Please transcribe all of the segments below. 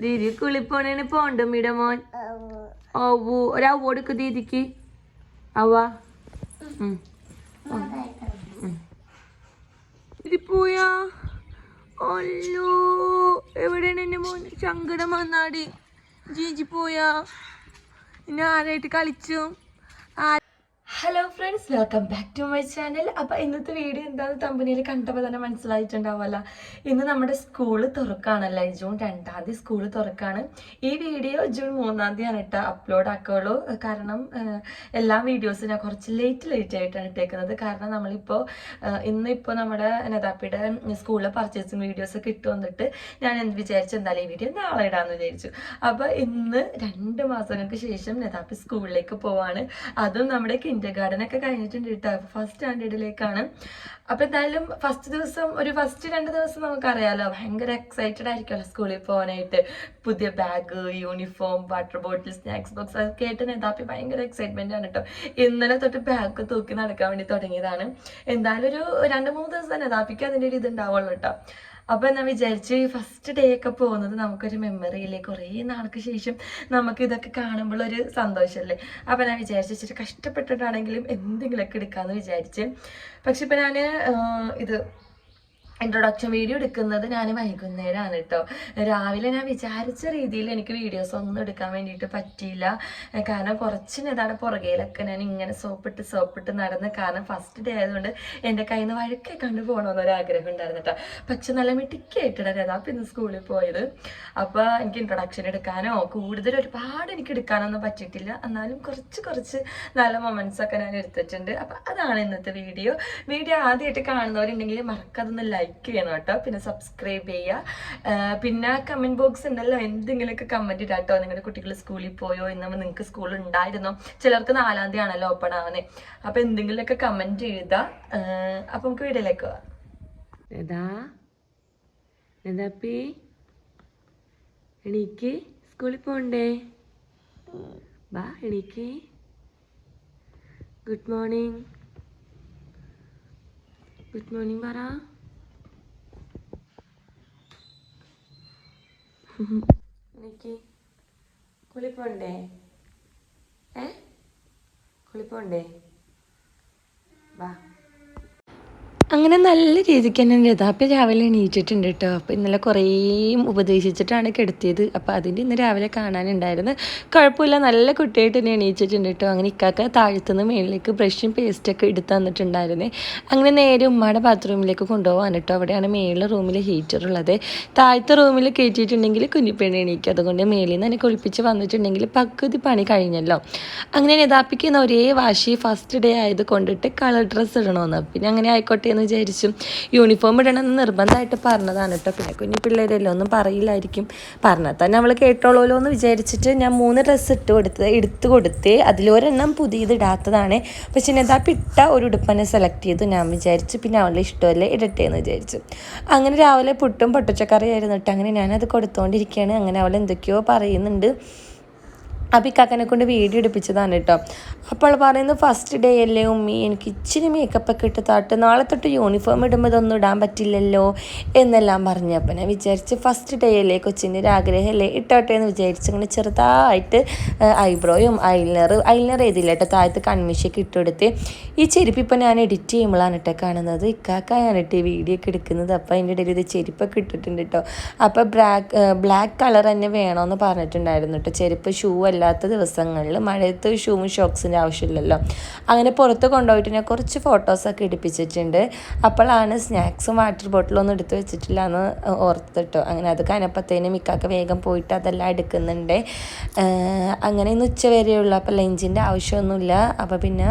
ദീദി കുളിപ്പോണേന് പോണ്ട മിട മോൻ? ഓവു ഒരാവ് കൊടുക്ക് ദീദിക്ക്. അവ പോയാ? ഒല്ലു എവിടെയാണ് എന്റെ മോൻ? സങ്കടം വന്നാടി. ജീജി പോയാ? ഇനി ആരായിട്ട് കളിച്ചു? Hello friends welcome back to my channel അപ്പോൾ ഇന്നത്തെ വീഡിയോ എന്താണെന്ന് തമ്പനിയിൽ കണ്ടപ്പോൾ തന്നെ മനസ്സിലായിട്ടുണ്ടാവുമല്ല. ഇന്ന് നമ്മുടെ സ്കൂൾ തുറക്കാണല്ലേ. ജൂൺ രണ്ടാം തീയതി സ്കൂൾ തുറക്കാണ്. ഈ വീഡിയോ ജൂൺ മൂന്നാം തീയതിയാണ് കേട്ടോ അപ്ലോഡ് ആക്കുകയുള്ളൂ കാരണം എല്ലാ വീഡിയോസും ഞാൻ കുറച്ച് ലേറ്റ് ലേറ്റ് ആയിട്ടാണ് ഇട്ടേക്കുന്നത്. കാരണം നമ്മളിപ്പോൾ ഇന്നിപ്പോൾ നമ്മുടെ നേതാപ്പിയുടെ സ്കൂളിലെ പർച്ചേസിങ് വീഡിയോസ് ഒക്കെ ഇട്ട് വന്നിട്ട് ഞാൻ എന്ത് വിചാരിച്ചു എന്തായാലും ഈ വീഡിയോ നാളെ ഇടാമെന്ന് വിചാരിച്ചു. അപ്പോൾ ഇന്ന് രണ്ട് മാസങ്ങൾക്ക് ശേഷം നേതാപ്പി സ്കൂളിലേക്ക് പോവാണ്. അതും നമ്മുടെ കിൻഡർ ഗാർഡൻ ഒക്കെ കഴിഞ്ഞിട്ടുണ്ട് കേട്ടോ. ഫസ്റ്റ് സ്റ്റാൻഡേർഡിലേക്കാണ് അപ്പോൾ എന്തായാലും ഫസ്റ്റ് ദിവസം ഒരു ഫസ്റ്റ് രണ്ട് ദിവസം നമുക്കറിയാലോ ഭയങ്കര എക്സൈറ്റഡ് ആയിരിക്കുമല്ലോ സ്കൂളിൽ പോകാനായിട്ട്. പുതിയ bag uniform water bottle snacks box അതൊക്കെ ആയിട്ട് നേതാപ്പി ഭയങ്കര എക്സൈറ്റ്മെന്റ് ആണ് കേട്ടോ. ഇന്നലെ തൊട്ട് ബാഗ് തൂക്കി നടക്കാൻ വേണ്ടി തുടങ്ങിയതാണ്. എന്തായാലും ഒരു രണ്ട് മൂന്ന് ദിവസം നേതാപ്പിക്ക് അതിന്റെ ഒരു ഇത് ഉണ്ടാവുള്ളൂ കേട്ടോ. അപ്പൊ ഞാൻ വിചാരിച്ചു ഈ ഫസ്റ്റ് ഡേ ഒക്കെ പോകുന്നത് നമുക്കൊരു മെമ്മറിയില്ലേ കുറേ നാൾക്ക് ശേഷം നമുക്ക് ഇതൊക്കെ കാണുമ്പോൾ ഒരു സന്തോഷമല്ലേ അപ്പോൾ ഞാൻ വിചാരിച്ചു ഇച്ചിരി കഷ്ടപ്പെട്ടിട്ടാണെങ്കിലും എന്തെങ്കിലുമൊക്കെ എടുക്കാമെന്ന് വിചാരിച്ച്. പക്ഷെ ഇപ്പം ഞാൻ ഇത് ഇൻട്രൊഡക്ഷൻ വീഡിയോ എടുക്കുന്നത് ഞാൻ വൈകുന്നേരമാണ് കേട്ടോ രാവിലെ ഞാൻ വിചാരിച്ച രീതിയിൽ എനിക്ക് വീഡിയോസ് ഒന്നും എടുക്കാൻ വേണ്ടിയിട്ട് പറ്റിയില്ല. കാരണം കുറച്ച് നേതാണ് പുറകയിലൊക്കെ ഞാൻ ഇങ്ങനെ സോപ്പിട്ട് സോപ്പിട്ട് നടന്ന് കാരണം ഫസ്റ്റ് ഡേ ആയതുകൊണ്ട് എന്റെ കയ്യിൽ നിന്ന് വഴുക്കെ കണ്ടു പോകണമെന്നൊരു ആഗ്രഹം ഉണ്ടായിരുന്നു കേട്ടോ പക്ഷെ നല്ല മിട്ടിക്കായിട്ടാണ് ഞാൻ പിന്നെ സ്കൂളിൽ പോയത്. അപ്പോൾ എനിക്ക് ഇൻട്രൊഡക്ഷൻ എടുക്കാനോ കൂടുതൽ ഒരുപാട് എനിക്ക് എടുക്കാനൊന്നും പറ്റിയിട്ടില്ല. എന്നാലും കുറച്ച് കുറച്ച് നല്ല മൊമെന്റ്സ് ഒക്കെ ഞാൻ എടുത്തിട്ടുണ്ട്. അപ്പോൾ അതാണ് ഇന്നത്തെ വീഡിയോ വീഡിയോ ആദ്യമായിട്ട് കാണുന്നവരുണ്ടെങ്കിൽ മറക്കതൊന്നും ലൈക്ക് ചെയ്യണം കേട്ടോ. പിന്നെ സബ്സ്ക്രൈബ് ചെയ്യുക. പിന്നെ കമന്റ് ബോക്സ് ഉണ്ടല്ലോ. എന്തെങ്കിലുമൊക്കെ കമന്റ് ഇടാം കേട്ടോ. നിങ്ങളുടെ കുട്ടികൾ സ്കൂളിൽ പോയോ? ഇന്ന് നിങ്ങൾക്ക് സ്കൂൾ ഉണ്ടായിരുന്നോ? ചിലർക്ക് നാലാം തീയതി ആണല്ലോ ഓപ്പൺ ആവുന്നത് അപ്പോൾ എന്തെങ്കിലുമൊക്കെ കമന്റ് എഴുതാ അപ്പോൾ നമുക്ക് വീഡിയോയിലേക്ക് പോവാം. എണീക്ക്. സ്കൂളിൽ പോണ്ടേ? വാ എണീക്ക്. ഗുഡ് മോർണിംഗ് ഗുഡ് മോർണിംഗ് പറ. എനിക്ക് കുളിപ്പോണ്ടേ? ഏ? കുളിപ്പോണ്ടേ? വാ. അങ്ങനെ നല്ല രീതിക്ക് തന്നെ രഥാപ്പി രാവിലെ എണീറ്റിട്ടുണ്ട് കേട്ടോ അപ്പോൾ ഇന്നലെ കുറേ ഉപദേശിച്ചിട്ടാണ് കിടത്തിയത്. അപ്പോൾ അതിന്റെ ഇന്ന് രാവിലെ കാണാനുണ്ടായിരുന്നു. കുഴപ്പമില്ല. നല്ല കുട്ടിയായിട്ട് തന്നെ എണീച്ചിട്ടുണ്ട് കേട്ടോ അങ്ങനെ ഇക്കാക്ക താഴത്തുനിന്ന് മേളിലേക്ക് ബ്രഷും പേസ്റ്റൊക്കെ എടുത്ത് തന്നിട്ടുണ്ടായിരുന്നേ. അങ്ങനെ നേരെ ഉമ്മയുടെ ബാത്റൂമിലേക്ക് കൊണ്ടുപോകാൻ കേട്ടോ അവിടെയാണ് മേളിലെ റൂമിൽ ഹീറ്റർ ഉള്ളത്. താഴത്തെ റൂമിൽ കയറ്റിയിട്ടുണ്ടെങ്കിൽ കുഞ്ഞിപ്പെണ്ണി എണീക്കും. അതുകൊണ്ട് മേളിൽ നിന്ന് തന്നെ കുളിപ്പിച്ച് വന്നിട്ടുണ്ടെങ്കിൽ പകുതി പണി കഴിഞ്ഞല്ലോ. അങ്ങനെ യഥാപ്പിക്കുന്ന ഒരേ വാശി ഫസ്റ്റ് ഡേ ആയത് കൊണ്ടിട്ട് കളർ ഡ്രസ്സ് ഇടണമെന്ന് പിന്നെ അങ്ങനെ ആയിക്കോട്ടെ എന്ന് വിചാരിച്ചു. യൂണിഫോം ഇടണമെന്ന് നിർബന്ധമായിട്ട് പറഞ്ഞതാണ് കേട്ടോ. പിന്നെ കുഞ്ഞു പിള്ളേരെല്ലാം ഒന്നും പറയില്ലായിരിക്കും. പറഞ്ഞാൽ തന്നെ അവൾ കേട്ടോളൂല്ലോ എന്ന് വിചാരിച്ചിട്ട് ഞാൻ മൂന്ന് ഡ്രസ്സ് ഇട്ട് കൊടുത്ത് എടുത്ത് കൊടുത്ത് അതിലൊരെണ്ണം പുതിയത് ഇടാത്തതാണ്. പക്ഷെ എന്താ പിട്ട ഒരു ഉടുപ്പനെ സെലക്ട് ചെയ്തു. ഞാൻ വിചാരിച്ചു പിന്നെ അവളുടെ ഇഷ്ടമല്ലേ ഇടട്ടെ എന്ന് വിചാരിച്ചു. അങ്ങനെ രാവിലെ പുട്ടും പൊട്ടച്ചക്കറിയായിരുന്നു കേട്ടോ. അങ്ങനെ ഞാനത് കൊടുത്തുകൊണ്ടിരിക്കുകയാണ് അങ്ങനെ അവൾ എന്തൊക്കെയോ പറയുന്നുണ്ട്. അപ്പം ഇക്കാക്കനെ കൊണ്ട് വീഡിയോ എടുപ്പിച്ചതാണ് കേട്ടോ. അപ്പോൾ പറയുന്നത് ഫസ്റ്റ് ഡേ അല്ലേ ഉമ്മി? എനിക്ക് ഇച്ചിരി മേക്കപ്പ് ഒക്കെ ഇട്ട് താട്ട്. നാളെ തൊട്ട് യൂണിഫോം ഇടുമ്പോൾ ഇതൊന്നും ഇടാൻ പറ്റില്ലല്ലോ എന്നെല്ലാം പറഞ്ഞപ്പോൾ ഞാൻ വിചാരിച്ച് ഫസ്റ്റ് ഡേ അല്ലേ? കൊച്ചിന്റെ ഒരു ആഗ്രഹമല്ലേ? ഇട്ടോട്ടെ എന്ന് വിചാരിച്ച്. അങ്ങനെ ചെറുതായിട്ട് ഐബ്രോയും ഐലർ ഐലർ ചെയ്തില്ല കേട്ടോ താഴത്ത് കൺമിഷൊക്കെ ഇട്ടുകൊടുത്ത് ഈ ചെരുപ്പ് ഇപ്പം ഞാൻ എഡിറ്റ് ചെയ്യുമ്പോഴാണ് കേട്ടോ കാണുന്നത്. ഇക്കാക്കായാണ് കേട്ടോ ഈ വീഡിയോ ഒക്കെ എടുക്കുന്നത്. അപ്പോൾ അതിന്റെ ഇടയിൽ ഇത് ചെരുപ്പൊക്കെ ഇട്ടിട്ടുണ്ട് കേട്ടോ. അപ്പോൾ ബ്ലാക്ക് ബ്ലാക്ക് കളർ തന്നെ വേണമെന്ന് പറഞ്ഞിട്ടുണ്ടായിരുന്നു കേട്ടോ. ചെരുപ്പ് ഷൂ അല്ലാത്ത ദിവസങ്ങളിൽ മഴയത്ത് ഷൂവും ഷോക്സിന്റെ ആവശ്യമില്ലല്ലോ. അങ്ങനെ പുറത്ത് കൊണ്ടുപോയിട്ട് ഞാൻ കുറച്ച് ഫോട്ടോസൊക്കെ എടുപ്പിച്ചിട്ടുണ്ട് അപ്പോഴാണ് സ്നാക്സും വാട്ടർ ബോട്ടിലും ഒന്നും എടുത്ത് വെച്ചിട്ടില്ല എന്ന് ഓർത്തിട്ടോ. അങ്ങനെ അത് കനപ്പത്തേനും മിക്കാക്ക വേഗം പോയിട്ട് അതെല്ലാം എടുക്കുന്നുണ്ട്. അങ്ങനെ ഇന്ന് ഉച്ച വരെയുള്ളൂ. അപ്പോൾ ലഞ്ചിന്റെ ആവശ്യമൊന്നുമില്ല. അപ്പോൾ പിന്നെ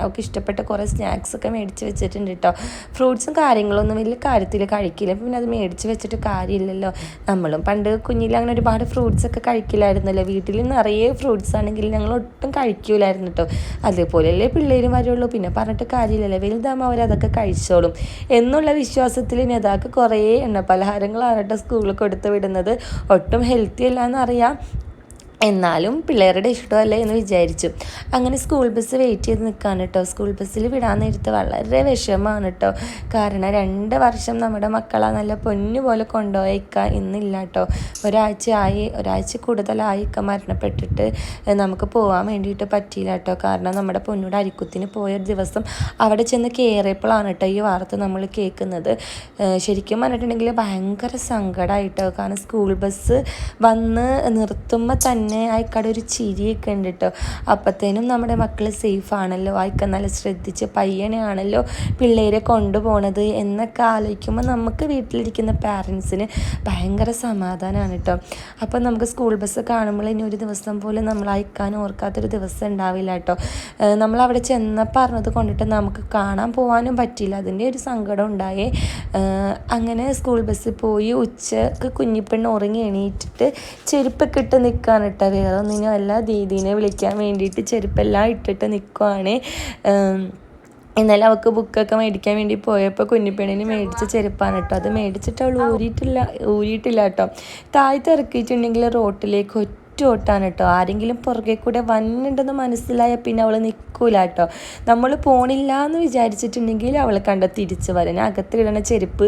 അവൾക്ക് ഇഷ്ടപ്പെട്ട കുറേ സ്നാക്സൊക്കെ മേടിച്ച് വെച്ചിട്ടുണ്ട് കേട്ടോ ഫ്രൂട്ട്സും കാര്യങ്ങളൊന്നും വലിയ കാര്യത്തിൽ കഴിക്കില്ല. പിന്നെ അത് മേടിച്ച് വെച്ചിട്ട് കാര്യമില്ലല്ലോ. നമ്മളും പണ്ട് കുഞ്ഞിൽ അങ്ങനെ ഒരുപാട് ഫ്രൂട്ട്സൊക്കെ കഴിക്കില്ലായിരുന്നല്ലോ. വീട്ടിൽ നിറയെ ഫ്രൂട്ട്സ് ആണെങ്കിൽ ഞങ്ങൾ ഒട്ടും കഴിക്കൂലായിരുന്നു കേട്ടോ അതേപോലെയല്ലേ പിള്ളേരും വരുള്ളൂ. പിന്നെ പറഞ്ഞിട്ട് കാര്യമില്ലല്ലേ. വലുതാകുമ്പോൾ അവരതൊക്കെ കഴിച്ചോളും. എന്നുള്ള വിശ്വാസത്തിൽ നേതാക്ക് കുറേ എണ്ണ പലഹാരങ്ങളാണ് കേട്ടോ സ്കൂളിൽ കൊടുത്ത് വിടുന്നത്. ഒട്ടും ഹെൽത്തി അല്ല എന്നറിയാം എന്നാലും പിള്ളേരുടെ ഇഷ്ടമല്ലേ എന്ന് വിചാരിച്ചു. അങ്ങനെ സ്കൂൾ ബസ് വെയിറ്റ് ചെയ്ത് നിൽക്കാൻ കേട്ടോ സ്കൂൾ ബസ്സിൽ വിടാൻ നേരത്ത് വളരെ വിഷമമാണ് കേട്ടോ കാരണം രണ്ട് വർഷം നമ്മുടെ മക്കളെ നല്ല പൊന്നു പോലെ കൊണ്ടുപോയിക്ക ഇന്നില്ല കേട്ടോ ഒരാഴ്ച ആയി ഒരാഴ്ച കൂടുതലായി ഇക്ക മരണപ്പെട്ടിട്ട് നമുക്ക് പോകാൻ വേണ്ടിയിട്ട് പറ്റിയില്ല കേട്ടോ കാരണം നമ്മുടെ പൊന്നൂടെ അരിക്കുത്തിന് പോയ ദിവസം അവിടെ ചെന്ന് കയറിയപ്പോഴാണ് കേട്ടോ ഈ വാർത്ത നമ്മൾ കേൾക്കുന്നത്. ശരിക്കും പറഞ്ഞിട്ടുണ്ടെങ്കിൽ ഭയങ്കര സങ്കടമായിട്ടോ കാരണം സ്കൂൾ ബസ് വന്ന് നിർത്തുമ്പോൾ തന്നെ പിന്നെ അയക്കാട് ഒരു ചിരിയൊക്കെ ഉണ്ട് കേട്ടോ അപ്പത്തേനും നമ്മുടെ മക്കൾ സേഫ് ആണല്ലോ അയക്ക നല്ല ശ്രദ്ധിച്ച് പയ്യനെയാണല്ലോ പിള്ളേരെ കൊണ്ടുപോണത് എന്നൊക്കെ ആലോചിക്കുമ്പോൾ നമുക്ക് വീട്ടിലിരിക്കുന്ന പാരൻസിന് ഭയങ്കര സമാധാനമാണ് കേട്ടോ അപ്പോൾ നമുക്ക് സ്കൂൾ ബസ് കാണുമ്പോൾ ഇനി ഒരു ദിവസം പോലും നമ്മൾ അയക്കാൻ ഓർക്കാത്തൊരു ദിവസം ഉണ്ടാവില്ല കേട്ടോ നമ്മൾ അവിടെ ചെന്ന പറഞ്ഞത് കൊണ്ടിട്ട് നമുക്ക് കാണാൻ പോകാനും പറ്റില്ല അതിന്റെ ഒരു സങ്കടം ഉണ്ടായേ. അങ്ങനെ സ്കൂൾ ബസ്സിൽ പോയി ഉച്ചയ്ക്ക് കുഞ്ഞിപ്പെണ്ണ് ഉറങ്ങി എണീറ്റിട്ട് ചെരുപ്പൊക്കെ ഇട്ട് നിൽക്കാൻ വേറെ ഒന്നിനും അല്ല ദീദീനെ വിളിക്കാൻ വേണ്ടിയിട്ട് ചെരുപ്പെല്ലാം ഇട്ടിട്ട് നിൽക്കുവാണ് ഇന്നലെ അവൾക്ക് ബുക്കൊക്കെ മേടിക്കാൻ വേണ്ടി പോയപ്പോൾ കുഞ്ഞിപ്പെണ്ണിന് മേടിച്ച ചെരുപ്പാണ് കേട്ടോ. അത് മേടിച്ചിട്ട് അവൾ ഊരിയിട്ടില്ല ഊരിയിട്ടില്ല കേട്ടോ. താഴത്ത് ഇറക്കിയിട്ടുണ്ടെങ്കിൽ റോട്ടിലേക്ക് ഒറ്റ ഓട്ടാണ് കേട്ടോ ആരെങ്കിലും പുറകെ കൂടെ വന്നിട്ടുണ്ടെന്ന് മനസ്സിലായ പിന്നെ അവൾ നിൽക്കൂല കേട്ടോ നമ്മൾ പോണില്ല എന്ന് വിചാരിച്ചിട്ടുണ്ടെങ്കിൽ അവൾ കണ്ട തിരിച്ച് വരാൻ. അകത്തിടണ ചെരുപ്പ്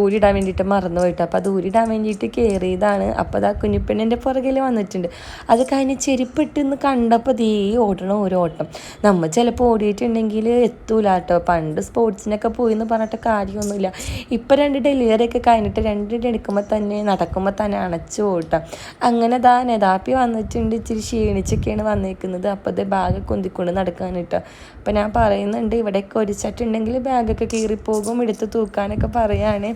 ഊരിടാൻ വേണ്ടിയിട്ട് മറന്നു പോയിട്ടോ അപ്പോൾ അത് ഊരിടാൻ വേണ്ടിയിട്ട് കയറിയതാണ് അപ്പോൾ അത് ആ കുഞ്ഞിപ്പെണ്ണിന്റെ പുറകിൽ വന്നിട്ടുണ്ട്. അത് കഴിഞ്ഞ് ചെരുപ്പിട്ടെന്ന് കണ്ടപ്പോൾ ദേ ഓടണം ഒരു ഓട്ടം. നമ്മൾ ചിലപ്പോൾ ഓടിയിട്ടുണ്ടെങ്കിൽ എത്തൂല കേട്ടോ പണ്ട് സ്പോർട്സിനൊക്കെ പോയി എന്ന് പറഞ്ഞിട്ട് കാര്യമൊന്നുമില്ല ഇപ്പം രണ്ട് ഡെലിവറി ഒക്കെ കഴിഞ്ഞിട്ട് രണ്ട് എടുക്കുമ്പോൾ തന്നെ നടക്കുമ്പോൾ തന്നെ അണച്ചു ഓട്ടാം. അങ്ങനെ താ നെതാപ്പി വന്നിട്ടുണ്ട് ഇച്ചിരി ക്ഷീണിച്ചൊക്കെയാണ് വന്നിരിക്കുന്നത് അപ്പോൾ അത് ബാഗ് കൊന്തിക്കൊണ്ട് നടക്കാനിട്ട് അപ്പം ഞാൻ പറയുന്നുണ്ട് ഇവിടെയൊക്കെ ഒരിച്ചിട്ടുണ്ടെങ്കിൽ ബാഗൊക്കെ കീറിപ്പോകും എടുത്ത് തൂക്കാനൊക്കെ പറയാണ്.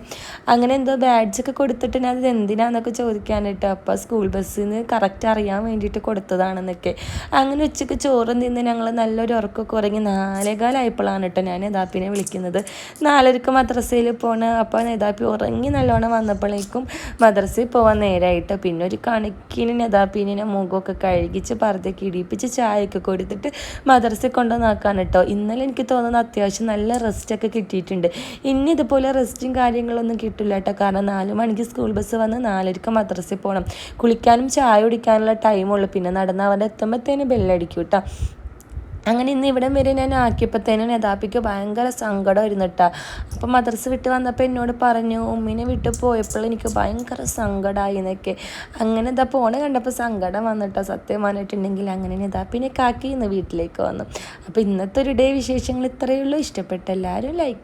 അങ്ങനെ എന്തോ ബാഡ്ജൊക്കെ കൊടുത്തിട്ട് ഞാൻ അത് എന്തിനാന്നൊക്കെ ചോദിക്കാനിട്ട് അപ്പോൾ സ്കൂൾ ബസ്സിൽ നിന്ന് കറക്റ്റ് അറിയാൻ വേണ്ടിയിട്ട് കൊടുത്തതാണെന്നൊക്കെ. അങ്ങനെ ഉച്ചയ്ക്ക് ചോറും തിന്ന് ഞങ്ങൾ നല്ലൊരു ഉറക്കമൊക്കെ ഉറങ്ങി നാലേകാലായപ്പോഴാണ് കേട്ടോ ഞാൻ നേതാപ്പിനെ വിളിക്കുന്നത്. നാലരക്ക് മദ്രസയിൽ പോണ അപ്പോൾ നേതാപ്പി ഉറങ്ങി നല്ലോണം വന്നപ്പോഴേക്കും മദ്രസയിൽ പോകാൻ നേരമായിട്ട് പിന്നെ ഒരു കണക്കിന് നെതാപ്പിനെ മുഖമൊക്കെ കഴുകിച്ച് പറത്തേക്ക് ഇടിപ്പിച്ച് ചായയൊക്കെ കൊടുത്തിട്ട് മദർസയിൽ കൊണ്ടുവന്നാക്കാൻ കേട്ടോ. ഇന്നലെ എനിക്ക് തോന്നുന്ന അത്യാവശ്യം നല്ല റെസ്റ്റൊക്കെ കിട്ടിയിട്ടുണ്ട്. ഇനി ഇതുപോലെ റെസ്റ്റും കാര്യങ്ങളൊന്നും കിട്ടില്ല കേട്ടോ. കാരണം നാല് മണിക്ക് സ്കൂൾ ബസ് വന്ന് നാലരക്ക് മദ്രസയിൽ പോകണം കുളിക്കാനും ചായ കുടിക്കാനുള്ള ടൈമുള്ളൂ പിന്നെ നടന്ന് അവന്റെ എത്തുമ്പോഴത്തേന് ബെല്ലടിക്കും കേട്ടോ. അങ്ങനെ ഇന്ന് ഇവിടെ വരെ ഞാൻ ആക്കിയപ്പോഴത്തേനും യഥാപിക്ക് ഭയങ്കര സങ്കടമായിരുന്നു കേട്ടോ അപ്പം മദ്രസ് വിട്ട് വന്നപ്പോൾ എന്നോട് പറഞ്ഞു ഉമ്മിനെ വിട്ട് പോയപ്പോൾ എനിക്ക് ഭയങ്കര സങ്കടമായി എന്നൊക്കെ അങ്ങനെ ഇതാ പോണ കണ്ടപ്പോൾ സങ്കടം വന്നിട്ടോ സത്യം വന്നിട്ടുണ്ടെങ്കിൽ അങ്ങനെ യഥാപ്പിനെ കാക്കി ഇന്ന് വീട്ടിലേക്ക് വന്നു. അപ്പോൾ ഇന്നത്തെ ഒരു ഡേ വിശേഷങ്ങൾ ഇത്രയേ ഉള്ളൂ. ഇഷ്ടപ്പെട്ട എല്ലാവരും ലൈക്ക്